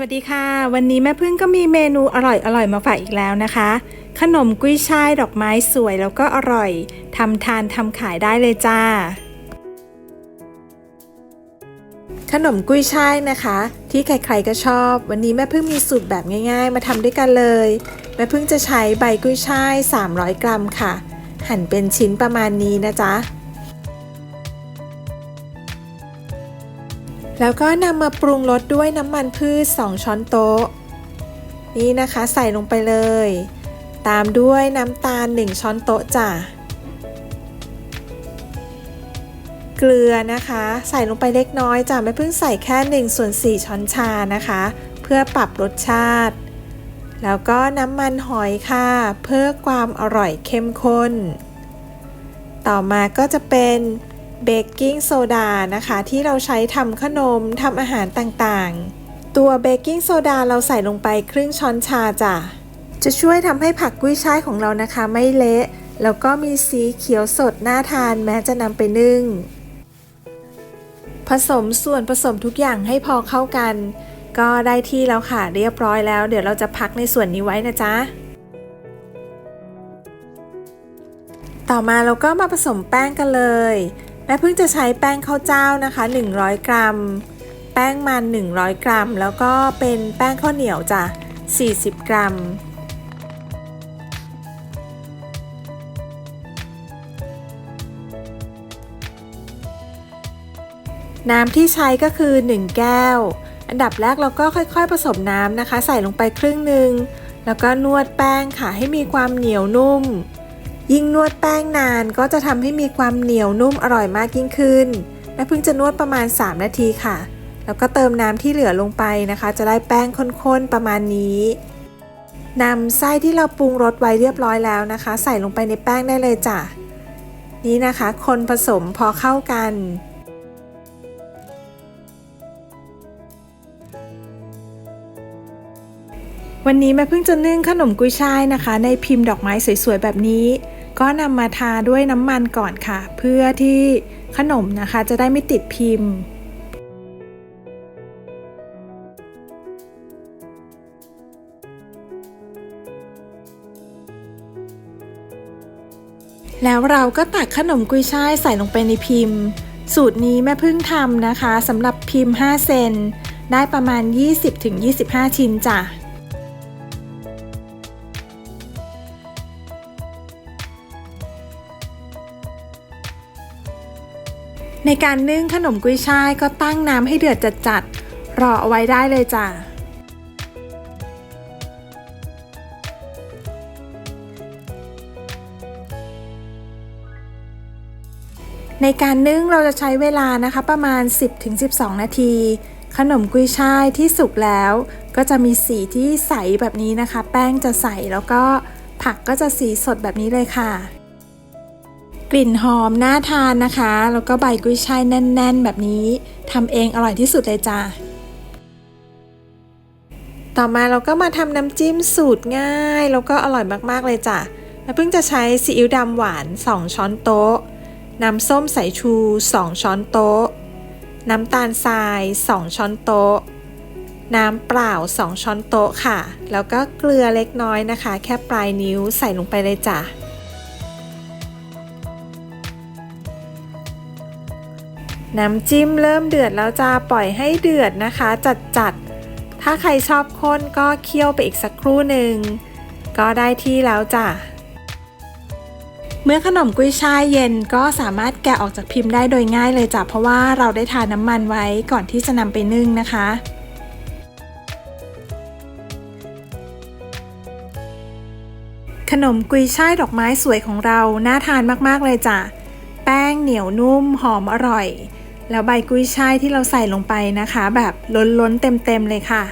สวัสดีค่ะ วันนี้แม่พึ่งก็มีเมนูอร่อยอร่อยมาฝากอีกแล้วนะคะ ขนมกุ้ยช่ายดอกไม้สวยแล้วก็อร่อยทำทานทำขายได้เลยจ้า ขนมกุ้ยช่ายนะคะ ที่ใครๆก็ชอบ วันนี้แม่พึ่งมีสูตรแบบง่าย ๆ มาทำด้วยกันเลย แม่พึ่งจะใช้ใบกุ้ยช่าย 300 กรัมค่ะ หั่นเป็นชิ้นประมาณนี้นะจ๊ะ แล้วก็นำมาปรุงรสด้วยน้ำมันพืช 2 ช้อนโต๊ะ นี่นะคะใส่ลงไปเลย ตามด้วยน้ำตาล 1 ช้อนโต๊ะจ้ะ เกลือนะคะ ใส่ลงไปเล็กน้อยจ้ะไม่เพิ่งใส่แค่1ส่วน4ช้อนชานะคะ เพื่อปรับรสชาติ แล้วก็น้ำมันหอยค่ะ เพื่อความอร่อยเข้มข้น ต่อมาก็จะเป็น เบกกิ้งโซดานะคะ ที่เราใช้ทำขนมทำอาหารต่างๆ ตัวเบกกิ้งโซดาเราใส่ลงไปครึ่งช้อนชาจ้ะ จะช่วยทำให้ผักกุ้ยช่ายของเรานะคะไม่เละ แล้วก็มีสีเขียวสดน่าทานแม้จะนำไปนึ่ง ผสมส่วนผสมทุกอย่างให้พอเข้ากัน ก็ได้ที่แล้วค่ะเรียบร้อยแล้ว เดี๋ยวเราจะพักในส่วนนี้ไว้นะจ๊ะต่อมาเราก็มาผสมแป้งกันเลย แม่เพิ่งจะใช้แป้งข้าวเจ้านะคะ 100 กรัม แป้งมัน 100 กรัม แล้วก็เป็นแป้งข้าวเหนียวจ้ะ 40 กรัม น้ำที่ใช้ก็คือ 1 แก้ว อันดับแรกเราก็ค่อยๆผสมน้ำนะคะ ใส่ลงไปครึ่งหนึ่งแล้วก็นวดแป้งค่ะให้มีความเหนียวนุ่ม ยิ่งนวดแป้งนานก็จะทำให้มีความเหนียวนุ่มอร่อยมากยิ่งขึ้นแม่เพิ่งจะนวดประมาณ 3 นาทีค่ะ แล้วก็เติมน้ำที่เหลือลงไปนะคะ จะได้แป้งข้นๆประมาณนี้นำไส้ที่เราปรุงรสไว้เรียบร้อยแล้วนะคะ ใส่ลงไปในแป้งได้เลยจ้ะ นี่นะคะ คนผสมพอเข้ากัน วันนี้แม่เพิ่งจะนึ่งขนมกุยช่ายนะคะ ในพิมพ์ดอกไม้สวยๆแบบนี้ ก็นำมาทาด้วยน้ำมันก่อนค่ะ เพื่อที่ขนมนะคะจะได้ไม่ติดพิมพ์แล้วเราก็ตักขนมกุยช่ายใส่ลงไปในพิมพ์ สูตรนี้แม่พิ่งทำนะคะสำหรับพิมพ์ 5 เซน ได้ประมาณ 20-25 ชิ้นจ้ะ ในการนึ่งขนมกุ้ยช่ายก็ตั้งน้ำให้เดือดจัดๆรอเอาไว้ได้เลยจ้ะในการนึ่งเราจะใช้เวลานะคะประมาณ 10-12 นาที ขนมกุ้ยช่ายที่สุกแล้ว ก็จะมีสีที่ใสแบบนี้นะคะ แป้งจะใสแล้วก็ผักก็จะสีสดแบบนี้เลยค่ะ กลิ่นหอมน่าทานนะคะ แล้วก็ใบกุ้ยช่ายแน่น ๆ แบบนี้ทำเองอร่อยที่สุดเลยจ้าต่อมาเราก็มาทำน้ำจิ้มสูตรง่าย แล้วก็อร่อยมากๆเลยจ้ะแล้วเพิ่งจะใช้ซีอิ๊วดำหวาน 2 ช้อนโต๊ะ น้ำส้มสายชู 2 ช้อนโต๊ะ น้ำตาลทราย 2 ช้อนโต๊ะ น้ำเปล่า 2 ช้อนโต๊ะค่ะ แล้วก็เกลือเล็กน้อยนะคะ แค่ปลายนิ้วใส่ลงไปเลยจ้ะ น้ำจิ้มเริ่มเดือดแล้วจ้าปล่อยให้เดือดนะคะ จัดจัดๆถ้าใครชอบข้นก็เคี่ยวไปอีกสักครู่หนึ่ง ก็ได้ที่แล้วจ้ะ เมื่อขนมกุ้ยช่ายเย็นก็สามารถแกะออกจากพิมพ์ได้โดยง่ายเลยจ้ะ เพราะว่าเราได้ทาน้ำมันไว้ก่อนที่จะนำไปนึ่งนะคะขนมกุยช่ายดอกไม้สวยของเรา น่าทานมาก ๆ เลยจ้ะ แป้งเหนียวนุ่มหอมอร่อย แล้วใบกุ้ยช่ายที่เราใส่ลงไปนะคะ แบบล้นๆเต็มๆเลยค่ะ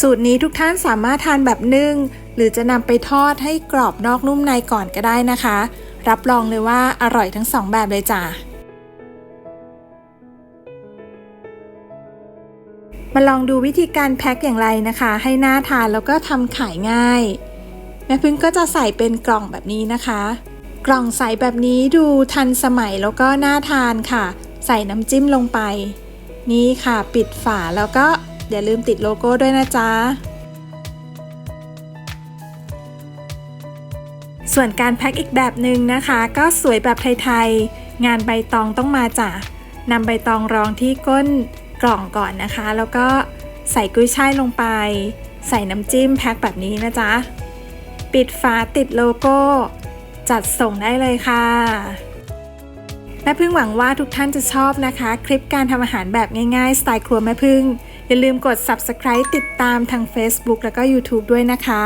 สูตรนี้ทุกท่านสามารถทานแบบนึ่ง หรือจะนำไปทอดให้กรอบนอกนุ่มในก่อนก็ได้นะคะ รับรองเลยว่าอร่อยทั้งสองแบบเลยจ้ะมาลองดูวิธีการแพ็คอย่างไรนะคะ ให้หน่าทานแล้วก็ทำขายง่าย แม่พึ่งก็จะใส่เป็นกล่องแบบนี้นะคะ กล่องใสแบบนี้ดูทันสมัยแล้วก็น่าทานค่ะ ใส่น้ำจิ้มลงไป นี่ค่ะปิดฝาแล้วก็อย่าลืมติดโลโก้ด้วยนะจ๊ะ ส่วนการแพ็คอีกแบบหนึ่งนะคะ ก็สวยแบบไทยๆ งานใบตองต้องมาจ้ะนำใบตองรองที่ก้นกล่องก่อนนะคะ แล้วก็ใส่กุ้ยช่ายลงไป ใส่น้ำจิ้มแพ็คแบบนี้นะจ๊ะ ปิดฝาติดโลโก้ จัดส่งได้เลยค่ะแม่พึ่งหวังว่าทุกท่านจะชอบนะคะ คลิปการทำอาหารแบบง่ายๆ สไตล์ครัวแม่พึ่ง อย่าลืมกด subscribe ติดตามทาง Facebook แล้วก็ YouTube ด้วยนะคะ